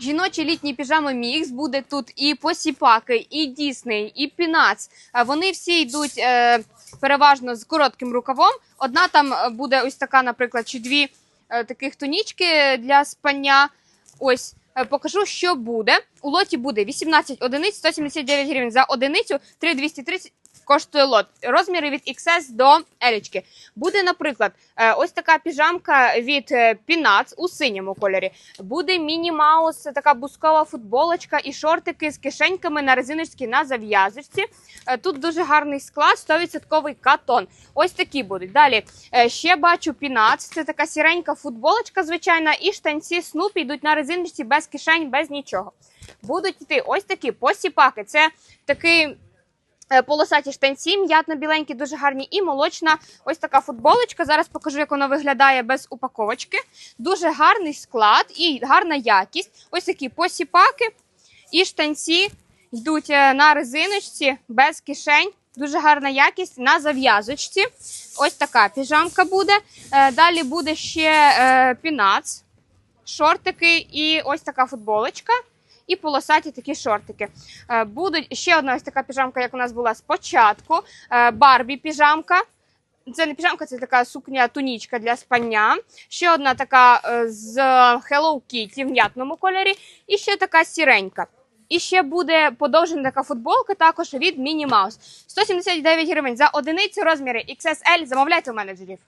Жіночі літні піжами мікс буде тут і посіпаки, і Дісней, і Пінац. Е, Вони всі йдуть е, переважно з коротким рукавом. Одна там е, буде ось така, наприклад, чи дві таких тонічки для спання. Ось покажу, що буде. У лоті буде 18 одиниць, 179 гривень за одиницю, 3230 коштує лот. Розміри від XS до L. Буде, наприклад, е, ось така піжамка від е, Пінац у синьому кольорі. Буде міні-маус, така бускова футболочка і шортики з кишеньками на резиночці на зав'язочці. Е, Тут дуже гарний склад, 100% катон. Ось такі будуть. Далі е, ще бачу Пінац. Це така сіренька футболочка, звичайна, і штанці Снупі йдуть на резиночці без кишень, без нічого. Будуть йти ось такі посіпаки. Це такий. Е, Полосаті штанці, м'ятно-біленькі, дуже гарні, і молочна ось така футболочка. Зараз покажу, як вона виглядає без упаковочки. Дуже гарний склад і гарна якість. Ось такі посіпаки і штанці йдуть е, на резиночці без кишень. Дуже гарна якість на зав'язочці. Ось така піжамка буде. Е, Далі буде ще пінац, шортики і ось така футболочка. І полосаті такі шортики. Е, Будуть ще одна ось така піжамка, як у нас була спочатку. Е, Барбі піжамка. Це не піжамка, це така сукня тунічка для спання. Ще одна така е, з Hello Kitty в м'ятному кольорі. І ще така сіренька. І ще буде подовжена така футболка, також від Міні Маус. 179 гривень за одиницю розміри XSL. Замовляйте у менеджерів.